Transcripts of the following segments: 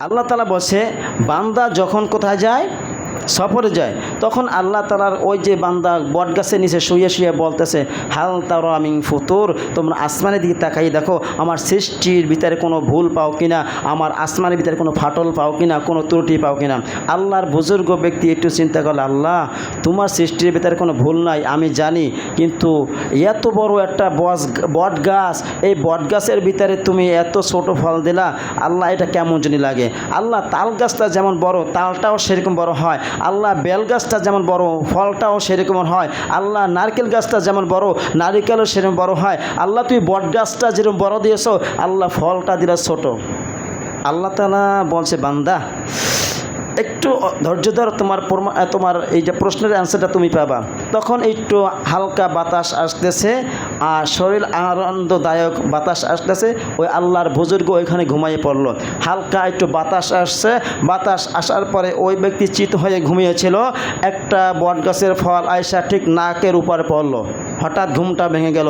আল্লাহ তালা বসে বান্দা যখন কোথায় যায় সফরে যায়, তখন আল্লাহ তালার ওই যে বান্দা বট বটগাছের নিচে শুয়ে শুয়ে বলতেছে, হাল তার আমিং ফুতুর, তোমরা আসমানের দিকে তাকাই দেখো, আমার সৃষ্টির ভিতরে কোনো ভুল পাও কিনা, আমার আসমানের ভিতরে কোনো ফাটল পাও কিনা, কোনো ত্রুটি পাও কিনা? আল্লাহর বুজুর্গ ব্যক্তি একটু চিন্তা করল, আল্লাহ, তোমার সৃষ্টির ভিতরে কোনো ভুল নাই, আমি জানি, কিন্তু এত বড় একটা বস, বট গাছ, এই বট গাছের ভিতরে তুমি এত ছোট ফল দিলা, আল্লাহ এটা কেমন জানি লাগে? আল্লাহ তাল গাছটা যেমন বড়, তালটাও সেরকম বড় হয় আল্লাহ বেল গাছটা যেমন বড়, ফলটাও সেরকম হয়। আল্লাহ নারকেল গাছটা যেমন বড়, নারিকেলও সেরকম বড় হয়। আল্লাহ তুই বট গাছটা যেরকম বড় দিয়েছ, আল্লাহ ফলটা দিলা ছোট। আল্লাহ তালা বলছে, বান্দা একটু ধৈর্য ধর, তোমার তোমার এই যে প্রশ্নের অ্যান্সারটা তুমি পাবা। তখন একটু হালকা বাতাস আসতেছে, আর শরীর আনন্দদায়ক বাতাস আসতেছে, ওই আল্লাহর বুজুর্গ ওইখানে ঘুমিয়ে পড়ল। হালকা একটু বাতাস আসছে, বাতাস আসার পরে ওই ব্যক্তি চিত হয়ে ঘুমিয়েছিল, একটা বটগাছের ফল আয়সা ঠিক নাকের উপরে পড়ল। হঠাৎ ঘুমটা ভেঙে গেল।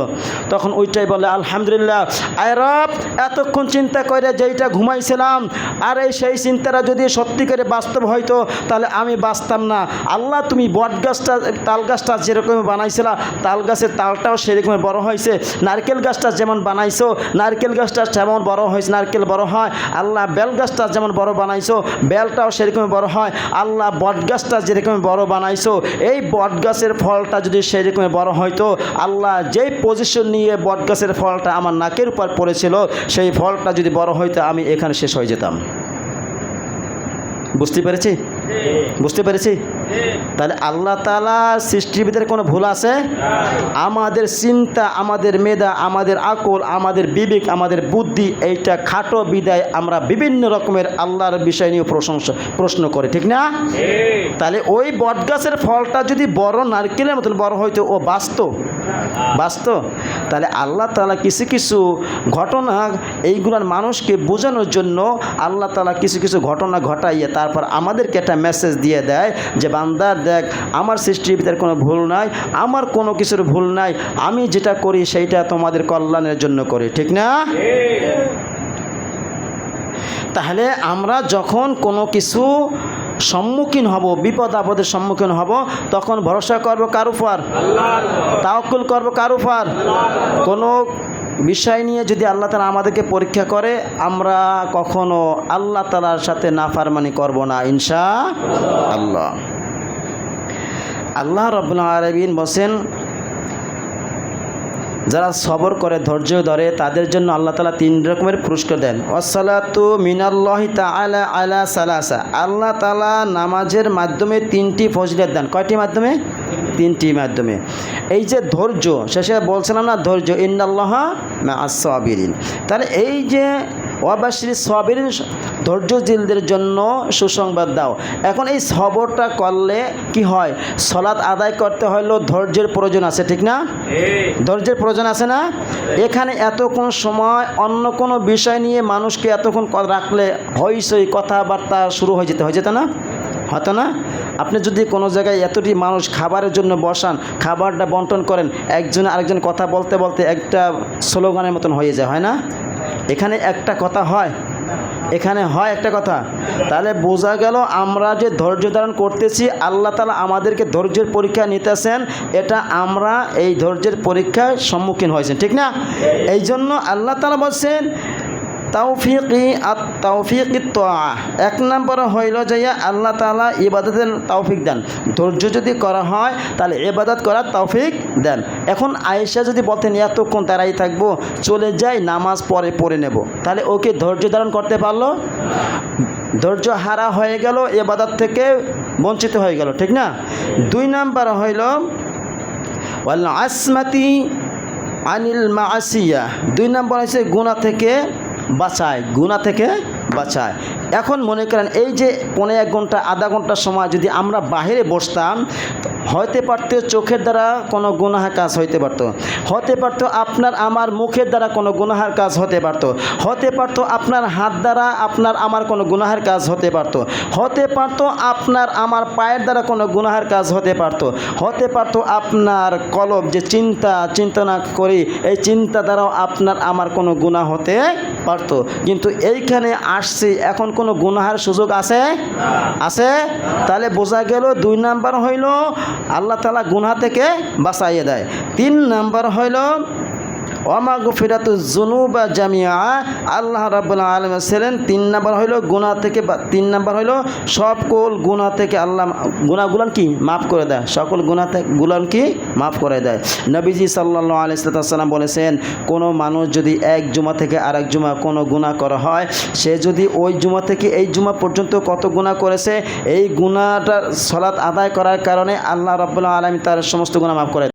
তখন ওইটাই বলে, আলহামদুলিল্লাহ। আয় রব, এতক্ষণ চিন্তা করে যেইটা ঘুমাইছিলাম, আর এই সেই চিন্তাটা যদি সত্যি করে বাস্তব হয়তো তাহলে আমি বাঁচতাম না। আল্লাহ, তুমি বট গাছটা, তাল গাছটা যেরকম বানাইছিলা, তাল গাছের তালটাও সেরকম বড় হয়েছে। নারকেল গাছটা যেমন বানাইছো, নারকেল গাছটা যেমন বড় হয়েছে, নারকেল বড় হয়। আল্লাহ, বেল গাছটা যেমন বড় বানাইছো, বেলটাও সেরকম বড় হয়। আল্লাহ, বট গাছটা যেরকম বড় বানাইছো, এই বট গাছের ফলটা যদি সেরকম বড় হয়তো আল্লাহ যেই পজিশন নিয়ে বটগাছের ফলটা আমার নাকের উপর পড়েছিল সেই ফলটা যদি বড় হইতো আমি এখানে শেষ হয়ে যেতাম। বুঝতে পেরেছি? বুঝতে পেরেছি? তাহলে আল্লাহ তালা সৃষ্টির ভিতরে কোনো ভুল আছে? আমাদের চিন্তা, আমাদের মেধা, আমাদের আকল, আমাদের বিবেক, আমাদের বুদ্ধি, এইটা খাটো বিদায় আমরা বিভিন্ন রকমের আল্লাহর বিষয় নিয়ে প্রশংসা, প্রশ্ন করি, ঠিক না? তাহলে ওই বটগাছের ফলটা যদি বড় নারকেলের মতন বড় হয়তো ও বাস্তব বাস্তব তাহলে আল্লাহ তালা কিছু কিছু ঘটনা, এইগুলার মানুষকে বোঝানোর জন্য আল্লাহ তালা কিছু কিছু ঘটনা ঘটাইয়ে তারপর আমাদেরকে একটা মেসেজ দিয়ে দেয় যে বান্দার দেখ, আমার সৃষ্টির ভিতরে কোনো ভুল নাই, আমার কোনো কিছুর ভুল নাই, আমি যেটা করি সেইটা তোমাদের কল্যাণের জন্য করি, ঠিক না? তাহলে আমরা যখন কোনো কিছু সম্মুখীন হব, বিপদ আপদের সম্মুখীন হব, তখন ভরসা করব কার উপর? তাওকুল করব কার উপর? কোনো বিষয় নিয়ে যদি আল্লাহ তালা আমাদেরকে পরীক্ষা করে, আমরা কখনো আল্লাহ তালার সাথে নাফারমানি করব না, ইনশা আল্লাহ। আল্লাহ রব্বুল আরবিন বসেন যারা সবর করে, ধৈর্য ধরে, তাদের জন্য আল্লাহ তালা তিন রকমের পুরস্কার দেন। ওয়াসালাতু মিনাল্লাহি তাআলা আলা সালাসা। আল্লাহ তালা নামাজের মাধ্যমে তিনটি ফজিলত দেন। কয়টি মাধ্যমে? তিনটি মাধ্যমে। এই যে ধৈর্য, শেষে বলছিলাম না ধৈর্য, ইন্নাল্লাহ আসাবিরিন তাহলে এই যে ওয়াবাসির সবের ধৈর্যশীলদের জন্য সুসংবাদ দাও। এখন এই সবরটা করলে কি হয়? সলাৎ আদায় করতে হলেও ধৈর্যের প্রয়োজন আছে ঠিক না? ধৈর্যের প্রয়োজন আছে না? এখানে এতক্ষণ সময় অন্য কোনো বিষয় নিয়ে মানুষকে এতক্ষণ রাখলে হইসই কথাবার্তা শুরু হয়ে যেতে হয়ে যেত না? হতো না? আপনি যদি কোনো জায়গায় এতটি মানুষ খাবারের জন্য বসান খাবারটা বন্টন করেন একজন আরেকজন কথা বলতে বলতে একটা স্লোগানের মতন হয়ে যায় হয় না? এখানে একটা কথা হয়। এখানে হয় একটা কথা। তাহলে বোঝা গেল আমরা যে ধৈর্য ধারণ করতেছি, আল্লাহ তালা আমাদেরকে ধৈর্যের পরীক্ষা নিতেছেন। এটা আমরা এই ধৈর্যের পরীক্ষার সম্মুখীন হয়েছেন ঠিক না? এই জন্য আল্লাহ তালা বলছেন তাওফিকি আর তাওফিকি এক নম্বর হইল যাইয়া আল্লাহ তালা ইবাদতের তৌফিক দেন। ধৈর্য যদি করা হয়, তাহলে ইবাদত করার তৌফিক দেন। এখন আয়েশা যদি বলতেন, এতক্ষণ তারাই থাকব, চলে যাই, নামাজ পরে পড়ে নেব। তাহলে ওকে ধৈর্য ধারণ করতে পারল? ধৈর্য হারা হয়ে গেল এবাদত থেকে বঞ্চিত হয়ে গেল, ঠিক না? দুই নাম্বার হইল আসমাতি আনিল মাসিয়া। দুই নম্বর হচ্ছে গুণা থেকে বাঁচায় গুণা থেকে বাঁচায়। এখন মনে করেন এই যে পনেরো এক ঘণ্টা, আধা ঘণ্টা সময় যদি আমরা বাহিরে বসতাম হতে পারতো চোখের দ্বারা কোনো গুনাহার কাজ হইতে পারতো। হতে পারতো আপনার আমার মুখের দ্বারা কোনো গুনাহার কাজ হতে পারতো। হতে পারতো আপনার হাত দ্বারা আপনার আমার কোনো গুনাহার কাজ হতে পারতো। হতে পারতো আপনার আমার পায়ের দ্বারা কোনো গুনাহার কাজ হতে পারতো। হতে পারতো আপনার কলব যে চিন্তা, চিন্তনা করি, এই চিন্তা দ্বারাও আপনার আমার কোনো গুণা হতে পারতো। কিন্তু এইখানে আসছি, এখন কোনো গুনাহার সুযোগ আছে? আছে? তাহলে বোঝা গেল দুই নাম্বার হইল আল্লাহ তালা গুনা থেকে বাঁচাইয়ে দেয়। তিন নাম্বার হইল অমাগ ফিরাতু জুনু বা জামিয়া আল্লাহ রাবুল্লাহ আলম ছিলেন তিন নাম্বার হইল গুণা থেকে তিন নাম্বার হইল সকল গুণা থেকে আল্লাহ গুণাগুলান কি? মাফ করে দেয়। সকল গুণা গুলান কি? মাফ করে দেয়। নবীজি সাল্লাহ আলাইসাল্লাম বলেছেন, কোনো মানুষ যদি এক জুমা থেকে আরেক জুমা কোনো গুণা করা হয়, সে যদি ওই জুমা থেকে এই জুমা পর্যন্ত কত গুণা করেছে, এই গুণাটা সলাৎ আদায় করার কারণে আল্লাহ রব্বুল্লাহ আলমী তার সমস্ত গুণা মাফ করে